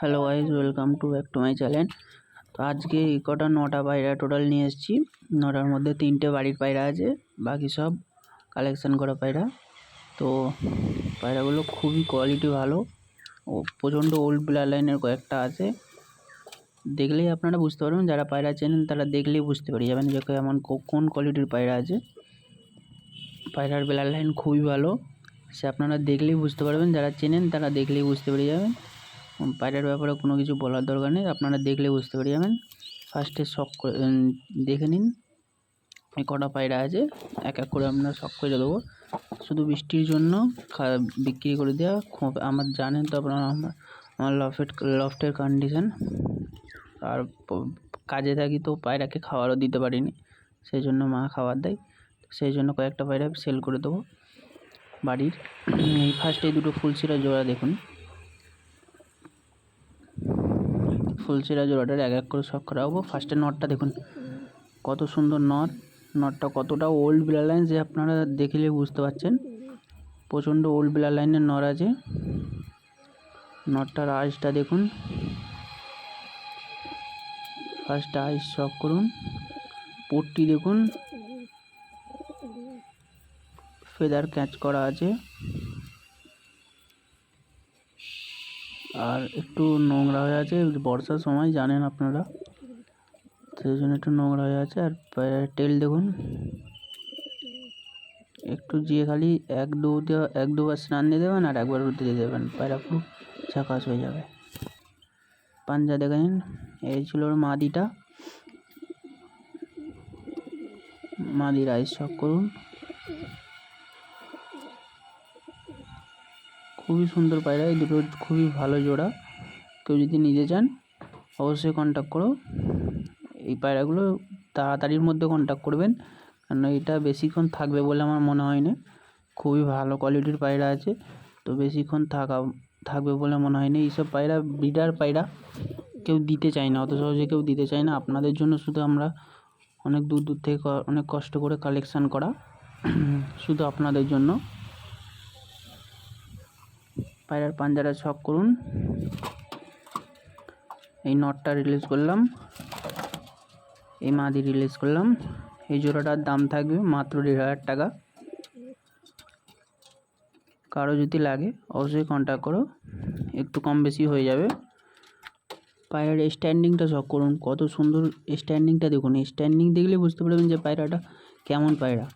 Hello guys welcome to back to my channel তো আজকে এই কটা নটা পায়রা টোটাল নিয়ে এসেছি। নটার মধ্যে তিনটে বাড়ির পায়রা আছে, বাকি সব কালেকশান করা পায়রা তো পায়রাগুলো খুবই কোয়ালিটি ভালো। ও প্রচণ্ড ওল্ড ব্লাড লাইনের কয়েকটা আছে। দেখলেই আপনারা বুঝতে পারবেন, যারা পায়রা চেনেন তারা দেখলেই বুঝতে পেরে যাবেন যে কেমন, কোন কোয়ালিটির পায়রা আছে। পায়রার ব্লাড লাইন খুবই ভালো। সে আপনারা দেখলেই বুঝতে পারবেন, যারা চেনেন তারা দেখলেই বুঝতে পেরে যাবেন। পায়রার ব্যাপারে কোনো কিছু বলার দরকার নেই, আপনারা দেখলে বুঝতে পেরে যাবেন ফার্স্টে শখ করে দেখে নিন, এই কটা পায়রা আছে, এক এক করে আমরা শখ করে দেবো। শুধু বৃষ্টির জন্য বিক্রি করে দেওয়া আমার জানেন তো আপনারা, আমার আমার লফেট, লফটের কন্ডিশন আর কাজে থাকি তো পায়রাকে খাবারও দিতে পারিনি, সেই জন্য মা খাবার দেয়, সেই জন্য কয়েকটা পায়রা সেল করে দেবো বাড়ির। এই ফার্স্টে দুটো ফুলশিরা জোড়া দেখুন। ফুলশিরা জোড়াটার এক এক করে শখ করা হব। ফার্স্টে নটটা দেখুন, কত সুন্দর নট নটটা কতটা ওল্ড ব্লার লাইন যে আপনারা দেখলে বুঝতে পারছেন। প্রচণ্ড ওল্ড ব্লার লাইনের নর আছে। নটটার আইসটা দেখুন। ফার্স্ট আইস শখ করুন। পোটটি দেখুন। ফেদার ক্যাচ করা আছে। আর একটু নোংরা হয়ে আছে, বর্ষার সময়, জানেন আপনারা। সেই জন্য একটু নোংরা হয়ে আছে, আর টেল দেখুন। একটু জিয়ে খালি এক দু এক দুবার স্নান দিয়ে দেবেন, আর একবার রুদ্রে দিয়ে দেবেন। পায়রা পুরো ঝাকাস হয়ে যাবে। পাঞ্জা দেখেন এই ছিল ওর মাদিটা। মাদির আইস শখ করুন। খুবই সুন্দর পায়রা, এই দুটো খুবই ভালো জোড়া। কেউ যদি নিতে চান, অবশ্যই কন্ট্যাক্ট করো। এই পায়রাগুলো তাড়াতাড়ির মধ্যে কন্ট্যাক্ট করবেন, কারণ এটা বেশিক্ষণ থাকবে বলে আমার মনে হয় না খুবই ভালো কোয়ালিটির পায়রা আছে, তো বেশিক্ষণ থাকা, থাকবে বলে মনে হয় না এইসব পায়রা ব্রিডার পায়রা কেউ দিতে চায় না, অত সহজে কেউ দিতে চায় না। আপনাদের জন্য শুধু আমরা অনেক দূর দূর থেকে অনেক কষ্ট করে কালেকশান করা, শুধু আপনাদের জন্য। পায়রার পাঞ্জারা ছক করুন। এই নটটা রিলিজ করলাম। এই মাদি রিলিজ করলাম। এই জোড়াটার দাম থাকবে মাত্র দেড় হাজার টাকা। কারও যদি লাগে, অবশ্যই কন্ট্যাক্ট করো। একটু কম বেশি হয়ে যাবে। পায়রার স্ট্যান্ডিংটা শখ করুন। কত সুন্দর স্ট্যান্ডিংটা দেখুন। স্ট্যান্ডিং দেখলে বুঝতে পারবেন যে পায়রাটা কেমন পায়রা।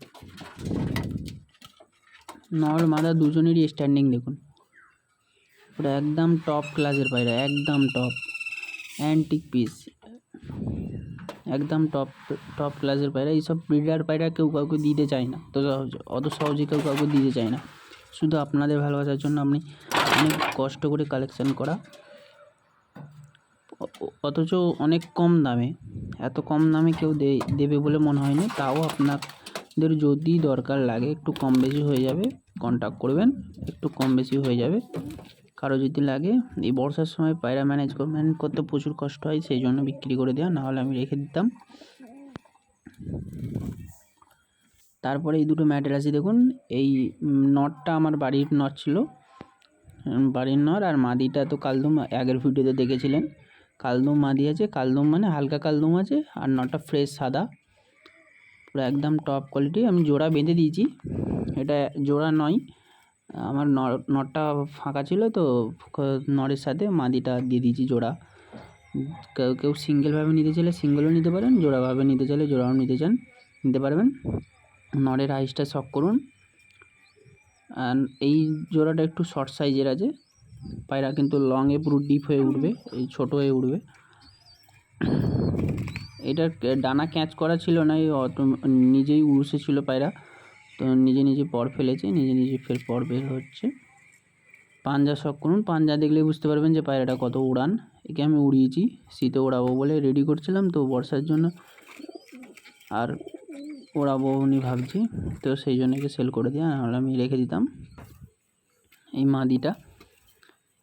নর মাদা দুজনেরই স্ট্যান্ডিং দেখুন। ওটা একদম টপ ক্লাসের পায়রা একদম টপ অ্যান্টিক পিস একদম টপ টপ ক্লাসের পায়রা এইসব ব্রিডার পায়রা কেউ কাউকে দিতে চায় না। তো সহজে অত সহজে কেউ কাউকে দিতে চায় না। শুধু আপনাদের ভালোবাসার জন্য আপনি অনেক কষ্ট করে কালেকশান করা। অথচ অনেক কম দামে। এত কম দামে কেউ দেবে বলে মনে হয় না তাও আপনাদের যদি দরকার লাগে, একটু কম বেশি হয়ে যাবে কন্ট্যাক্ট করবেন। একটু কম বেশি হয়ে যাবে। কারও যদি লাগে, এই বর্ষার সময় পায়রা ম্যানেজ ম্যানেজ করতে প্রচুর কষ্ট হয়, সেই জন্য বিক্রি করে দেওয়া, নাহলে আমি রেখে দিতাম। তারপরে এই দুটো আছে, দেখুন, এই নটটা আমার বাড়ির নট ছিল। বাড়ির নর আর মাদিটা তো কালদুম, আগের ভিডিওতে দেখেছিলেন। কালদম মাদি আছে, কালদুম মানে হালকা কালদুম আছে, আর নটটা ফ্রেশ সাদা। পুরো একদম টপ কোয়ালিটি আমি জোড়া বেঁধে দিয়েছি। এটা জোড়া নয় আমার নটটা ফাঁকা ছিল তো, নরের সাথে মাদিটা দিয়ে দিয়েছি জোড়া। কেউ কেউ সিঙ্গেলভাবে নিতে চাইলে সিঙ্গেলও নিতে পারেন, জোড়াভাবে নিতে চাইলে জোড়াও নিতে চান, নিতে পারবেন। নরের আইসটা শখ করুন। এই জোড়াটা একটু শর্ট সাইজের আছে। পায়রা কিন্তু লংয়ে পুরো ডিপ হয়ে উঠবে, এই ছোটো হয়ে উঠবে। এটার, ডানা ক্যাচ করা ছিল না, এই অটো নিজেই উড়ুসে ছিল পায়রা। তো নিজে নিজে পর ফেলেছে, নিজে নিজে ফের পর বের হচ্ছে। পাঞ্জা শখ করুন, পাঞ্জা দেখলে বুঝতে পারবেন যে পায়রাটা কত উড়ান। একে আমি উড়িয়েছি, শীতে ওড়াবো বলে রেডি করছিলাম, তো বর্ষার জন্য আর ওড়াবো উনি ভাবছি, তো সেই জন্য একে সেল করে দিই নাহলে আমি রেখে দিতাম। এই মাদিটা,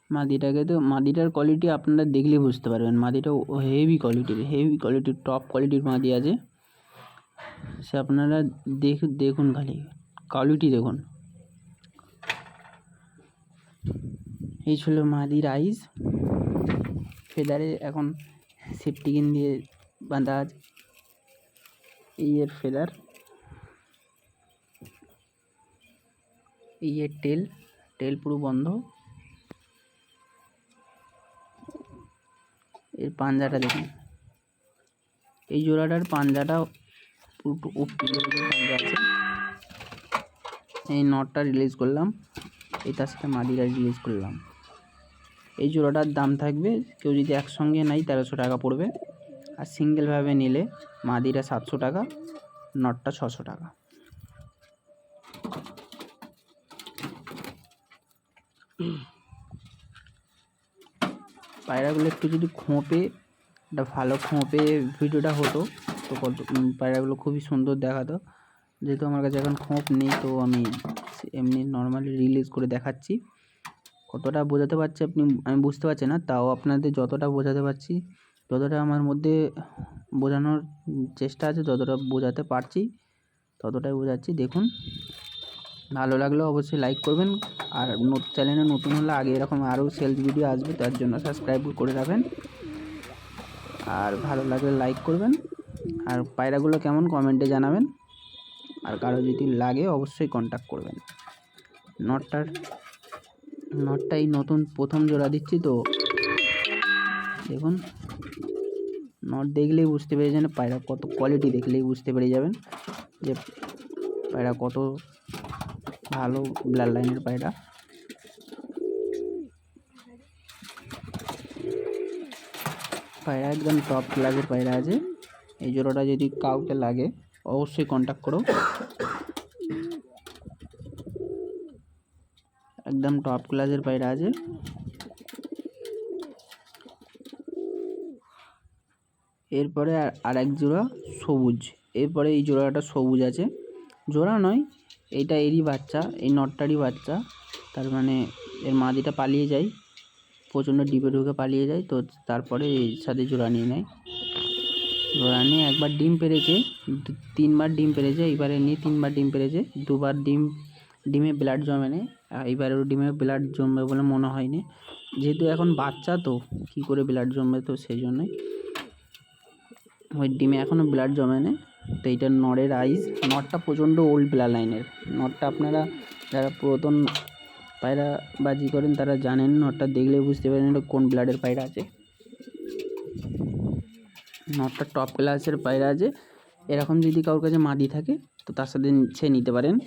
মাদিটাকে তো, মাদিটার কোয়ালিটি আপনারা দেখলে বুঝতে পারবেন। মাদিটা হেভি কোয়ালিটির হেভি কোয়ালিটির টপ কোয়ালিটির মাদি আছে। সে আপনারা দেখ, দেখুন খালি কোয়ালিটি দেখুন। এই ছিল মাদির রাইস ফেদারে এখন সেফটিকিন দিয়ে বাঁধা আছে। এই এর ফেদার এই এর টেল টেল পুরো বন্ধ। এর পাঞ্জাটা দেখুন। এই জোড়াটার পাঞ্জাটা আছে। এই নটটা রিলিজ করলাম। এই তার সাথে মাদিটা রিলিজ করলাম। এই জোড়াটার দাম থাকবে, কেউ যদি একসঙ্গে নেয় তেরোশো টাকা পড়বে। আর সিঙ্গেলভাবে নিলে মাদিটা সাতশো টাকা, নটটা ছশো টাকা। পায়রাগুলো একটু যদি খোঁপে, একটা ভালো খোঁপে ভিডিওটা হতো তো কত পায়রাগুলো খুবই সুন্দর দেখাতো। যেহেতু আমার কাছে এখন খোঁপ নেই, তো আমি এমনি নর্মালি রিলিজ করে দেখাচ্ছি। কতটা বোঝাতে পারছি আপনি, আমি বুঝতে পারছি না, তাও আপনাদের যতটা বোঝাতে পারছি, যতটা আমার মধ্যে বোঝানোর চেষ্টা আছে, যতটা বোঝাতে পারছি, ততটাই বোঝাচ্ছি। দেখুন, ভালো লাগলে অবশ্যই লাইক করবেন, আর চ্যানেলে নতুন হলে আগে এরকম আরও সেলস ভিডিও আসবে, তার জন্য সাবস্ক্রাইব করে রাখবেন। আর ভালো লাগলে লাইক করবেন। আর পায়রাগুলো কেমন কমেন্টে জানাবেন। আর কারও যদি লাগে অবশ্যই কন্ট্যাক্ট করবেন। নটটার, নটটাই নতুন প্রথম জোড়া দিচ্ছি তো। দেখুন, নট দেখলেই বুঝতে পেরে যাবেন, পায়রা কত কোয়ালিটি দেখলেই বুঝতে পেরে যাবেন যে পায়রা কত ভালো ব্লাড লাইনের পায়রা। পায়রা একদম টপ ক্লাসের পায়রা আছে। এই জোড়াটা যদি কাউকে লাগে, অবশ্যই কন্ট্যাক্ট করো। একদম টপ ক্লাসের পায়রা আছে। এরপরে আর, আরেক জোড়া সবুজ। এরপরে এই জোড়াটা সবুজ আছে। জোড়া নয় এইটা এরই বাচ্চা, এই নটটারই বাচ্চা। তার মানে এর মাদিটা পালিয়ে যায়, প্রচণ্ড ডিপে ঢুকে পালিয়ে যায়, তো তারপরে এর সাথে জোড়া নিয়ে নেয়। নিয়ে একবার ডিম পেরেছে তিনবার ডিম পেরেছে, এবারে নিয়ে তিনবার ডিম পেরেছে, দুবার ডিম, ডিমে ব্লাড জমে নেই এবারেও ডিমে ব্লাড জমবে বলে মনে হয়নি। যেহেতু এখন বাচ্চা তো, কী করে ব্লাড জমবে তো সেই জন্যই ওই ডিমে এখনও ব্লাড জমে নেই তো এইটা নরের আইস নটটা প্রচণ্ড ওল্ড ব্লাড লাইনের নটটা আপনারা যারা পুরাতন পায়রা বাজি করেন তারা জানেন নটটা দেখলে বুঝতে পারেন এটা কোন ব্লাডের পায়রা আছে। নটটা টপ ক্লাসের পায়রা আছে। এরকম যদি কারোর কাছে মাদি থাকে, তো তার সাথে সে নিতে পারেন।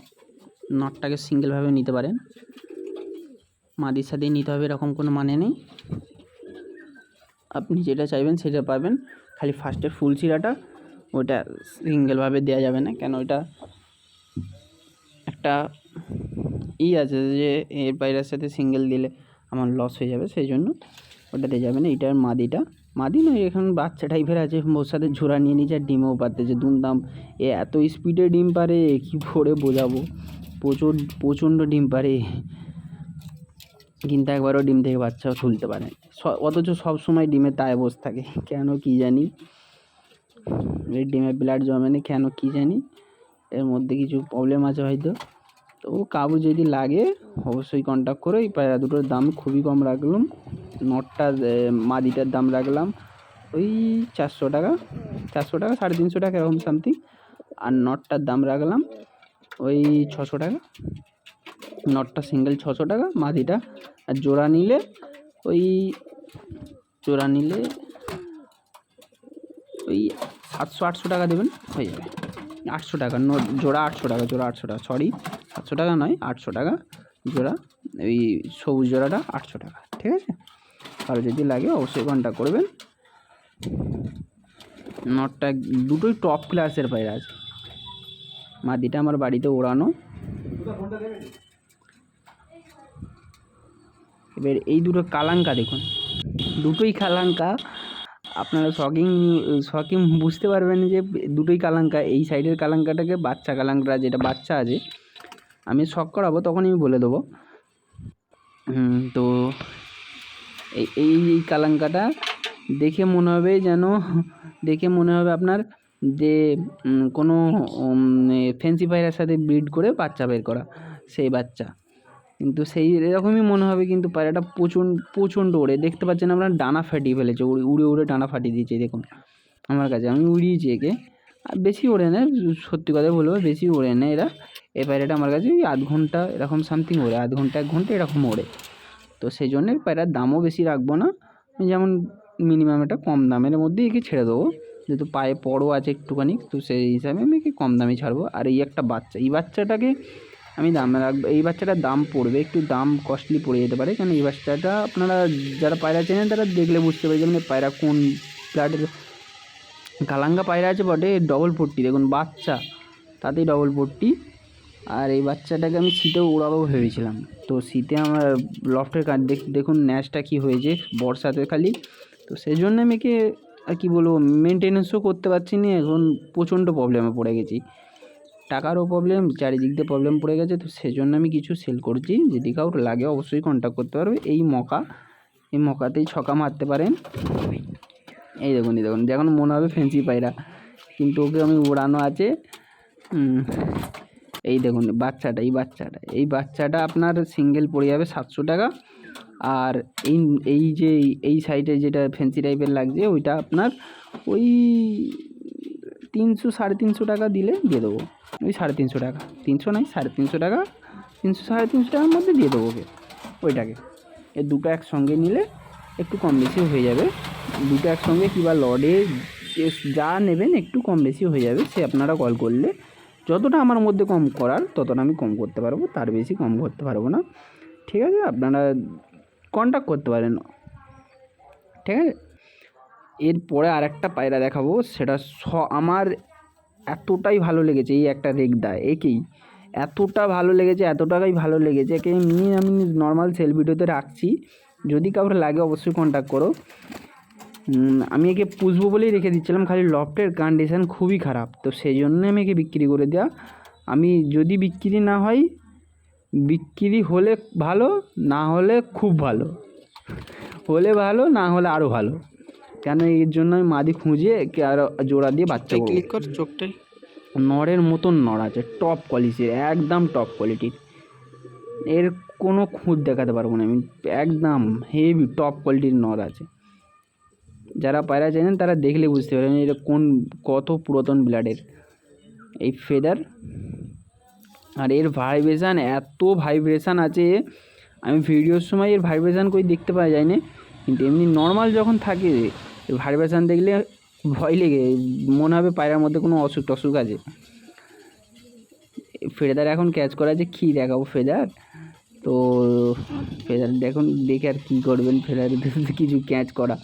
নটটাকে সিঙ্গেলভাবে নিতে পারেন। মাদির সাথেই নিতে হবে এরকম কোনো মানে নেই। আপনি যেটা চাইবেন সেটা পাবেন। খালি ফার্স্টের ফুল চিরাটা ওটা সিঙ্গেলভাবে দেওয়া যাবে না। কেন ওইটা একটা ই আছে যে, এর পায়রার সাথে সিঙ্গেল দিলে আমার লস হয়ে যাবে। সেই জন্য ওটা দিয়ে যাবে না এটার মাদিটা মাদি নয়, এখন বাচ্চা টাইপের আছে, ওর সাথে ঝোড়া নিয়ে নিচ্ছে আর ডিমও পারতেছে দুমদাম। এ এত স্পিডে ডিম পারে কী করে বোঝাবো? প্রচুর প্রচণ্ড ডিম পারে কিন্তু একবারও ডিম থেকে বাচ্চাও তুলতে পারে অথচ সব সময় ডিমের তায়ে বসে থাকে, কেন কী জানি? এই ডিমে ব্লাড জমে না, কেন কী জানি? এর মধ্যে কিছু প্রবলেম আছে হয়তো। তো কাবু যদি লাগে, অবশ্যই কন্ট্যাক্ট করো। এই পায়রা দুটোর দাম খুবই কম রাখলাম। নটটা মাদিটার দাম রাখলাম। ওই চারশো টাকা চারশো টাকা, সাড়ে তিনশো টাকা, এরকম সামথিং আর নটটার দাম রাখলাম, ওই ছশো টাকা। নটটা সিঙ্গেল ছশো টাকা, মাদিটা। আর জোড়া নিলে, ওই, জোড়া নিলে, ওই সাতশো আটশো টাকা দেবেন, হয়ে যাবে। আটশো টাকা নো জোড়া আটশো টাকা, জোড়া আটশো টাকা সরি সাতশো টাকা নয়, আটশো টাকা, জোড়া, ওই সবুজ জোড়াটা আটশো টাকা, ঠিক আছে? কারও যদি লাগে অবশ্যই কন্ট্যাক্ট করবেন। নটটা দুটোই টপ ক্লাসের পায়রা আছে মাদিটা আমার বাড়িতে ওড়ানো। এবার এই দুটো কালাঙ্কা দেখুন। দুটোই কালাঙ্কা। আপনারা শকিং শকিং বুঝতে পারবেন যে দুটোই কালাঙ্কা। এই সাইডের কালাঙ্কাটাকে বাচ্চা কালাঙ্কা যেটা বাচ্চা আছে, আমি শখ করাবো তখন আমি বলে দেবো। তো এই এই কালাঙ্কাটা দেখে মনে হবে যেন, দেখে মনে হবে আপনার যে কোনো ফ্যান্সি পায়রার সাথে ব্রিড করে বাচ্চা বের করা, সেই বাচ্চা। কিন্তু সেই, এরকমই মনে হবে কিন্তু পায়রাটা প্রচণ্ড প্রচণ্ড ওড়ে। দেখতে পাচ্ছেন আপনার, ডানা ফাটিয়ে ফেলেছে, উড়ে উড়ে উড়ে ডানা ফাটিয়ে দিয়েছে, দেখুন। আমার কাছে, আমি উড়িয়েছি একে। আর বেশি ওড়ে না, সত্যি কথা বলব, বেশি ওড়ে না এরা। এই পায়রাটা আমার কাছে ওই আধ ঘণ্টা, এরকম সামথিং ওড়ে। আধ ঘণ্টা, এক ঘণ্টা এরকম ওড়ে। তো সেই জন্য পায়রার দামও বেশি রাখব না। যেমন মিনিমাম একটা কম দামের মধ্যে একে ছেড়ে দেবো। যেহেতু পায়ে পড়ও আছে একটুখানি, তো সেই হিসাবে আমি একে কম দামে ছাড়বো। আর এই একটা বাচ্চা, এই বাচ্চাটাকে আমি দাম রাখব, এই বাচ্চাটার দাম পড়বে, একটু দাম কস্টলি পড়ে যেতে পারে। কারণ এই বাচ্চাটা আপনারা যারা পায়রা চেনেন, তারা দেখলে বুঝতে পারে যেমন পায়রা কোন ব্লাডের কালাঙ্গা পায়রা আছে বটে ডবল পট্টি। দেখুন, বাচ্চা, তাতেই ডবল পট্টি। আর এই বাচ্চাটাকে আমি শীতেও উড়াবো ভেবেছিলাম। তো শীতে আমার লফটের কাজ দেখুন ন্যাশটা কী হয়েছে, বর্ষাতে খালি। তো সেই জন্য আমি একে, আর কী বলব মেনটেনেন্সও করতে পারছি না, এখন প্রচণ্ড প্রবলেমে পড়ে গেছি। টাকারও প্রবলেম চারিদিক দিয়ে প্রবলেম পড়ে গেছে, তো সেজন্য আমি কিছু সেল করছি। যদি কাউর লাগে অবশ্যই কন্ট্যাক্ট করতে পারবে। এই মকা, এই মকাতেই ছকা মারতে পারেন। এই দেখুন এই দেখুন যখন মনে হবে ফেন্সি পায়রা। কিন্তু ওকে আমি উড়ানো আছে। এই দেখুন, বাচ্চাটা, এই বাচ্চাটা এই বাচ্চাটা আপনার সিঙ্গেল পড়ে যাবে সাতশো টাকা। আর এই এই যে, এই সাইডে যেটা ফ্যান্সি টাইপের লাগছে, ওইটা আপনার ওই তিনশো, সাড়ে তিনশো টাকা দিলে দিয়ে দেবো। ওই সাড়ে তিনশো টাকা। তিনশো নয়, সাড়ে তিনশো টাকা, তিনশো, সাড়ে তিনশো টাকার মধ্যে দিয়ে দেবো ওকে, ওইটাকে। এ দুটো একসঙ্গে নিলে একটু কম বেশি হয়ে যাবে। দুটো একসঙ্গে কিংবা লডে যা নেবেন একটু কম বেশি হয়ে যাবে, সে আপনারা কল করলে যতটা আমার মধ্যে কম করার, ততটা আমি কম করতে পারব, তার বেশি কম করতে পারব না। ঠিক আছে? আপনারা কন্ট্যাক্ট করতে পারেন। ঠিক আছে? এরপরে আর একটা পায়রা দেখাবো, সেটা স, আমার এতটাই ভালো লেগেছে এই একটা রেগদা একেই এতটা ভালো লেগেছে, এতটাই ভালো লেগেছে একে আমি নর্মাল সেল ভিডিওতে রাখছি। যদি কাউকে লাগে অবশ্যই কন্ট্যাক্ট করো। আমি একে পুষবো বলেই রেখে দিচ্ছিলাম খালি লফটের কন্ডিশান খুবই খারাপ। তো সেই জন্য আমি একে বিক্রি করে দেওয়া আমি যদি বিক্রি না হয় বিক্রি হলে ভালো না হলে খুব ভালো। হলে ভালো না হলে আরও ভালো। কেন এর জন্য আমি মাদি খুঁজে আরও জোড়া দিয়ে বাচ্চা। ক্লিক কর চোখটাই। নরের মতন নর আছে টপ কোয়ালিটির একদম টপ কোয়ালিটির এর কোনো খুঁত দেখাতে পারব না আমি একদম হেভি টপ কোয়ালিটির নর আছে। যারা পায়রা চেনেন তারা দেখলে বুঝতে পারবেন এটা কোন কত পুরাতন ব্লাডের। এই ফেদার আর এর ভাইব্রেশান এত ভাইব্রেশান আছে, আমি ভিডিওর সময় এর ভাইব্রেশান কই দেখতে পাওয়া যায় না কিন্তু এমনি নর্মাল যখন থাকে এর ভাইব্রেশান দেখলে ভয় লেগে মনে হবে পায়রার মধ্যে কোনো অসুখ টসুখ আছে। ফেদার এখন ক্যাচ করা আছে, কী দেখাবো ফেদার তো ফেদার দেখুন, দেখে আর কী করবেন ফেদার কিছু ক্যাচ করা।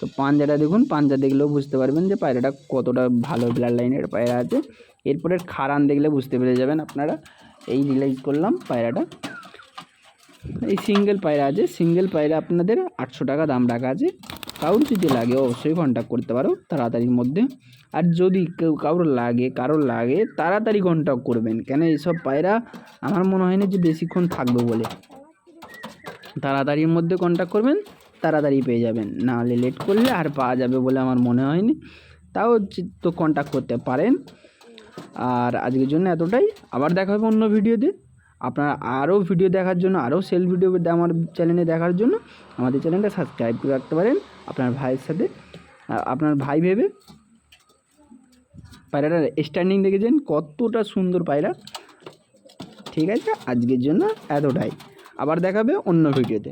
তো পাঞ্জাটা দেখুন, পাঞ্জা দেখলেও বুঝতে পারবেন যে পায়রাটা কতটা ভালো ব্লাড লাইনের পায়রা আছে। এরপরে খারান দেখলে বুঝতে পেরে যাবেন আপনারা। এই রিলাইজ করলাম পায়রাটা। এই সিঙ্গেল পায়রা আছে। সিঙ্গেল পায়রা আপনাদের আটশো টাকা দাম রাখা আছে। কারোর যদি লাগে অবশ্যই কন্ট্যাক্ট করতে পারো তাড়াতাড়ির মধ্যে। আর যদি কেউ কারোর লাগে কারোর লাগে, তাড়াতাড়ি কন্ট্যাক্ট করবেন। কেন এইসব পায়রা আমার মনে হয় না যে বেশিক্ষণ থাকবে বলে। তাড়াতাড়ির মধ্যে কন্ট্যাক্ট করবেন। তাড়াতাড়ি পেয়ে যাবেন। নাহলে লেট করলে আর পাওয়া যাবে বলে আমার মনে হয়নি। তাও তো কন্ট্যাক্ট করতে পারেন। আর আজকের জন্য এতটাই। আবার দেখা হবে অন্য ভিডিওতে। আপনারা আরও ভিডিও দেখার জন্য, আরও সেল ভিডিও আমার চ্যানেলে দেখার জন্য আমাদের চ্যানেলটা সাবস্ক্রাইব করে রাখতে পারেন। আপনার ভাইয়ের সাথে। আপনার ভাই ভেবে পায়রাটার স্ট্যান্ডিং দেখেছেন? কতটা সুন্দর পায়রা। ঠিক আছে, আজকের জন্য এতটাই। আবার দেখাবে অন্য ভিডিওতে।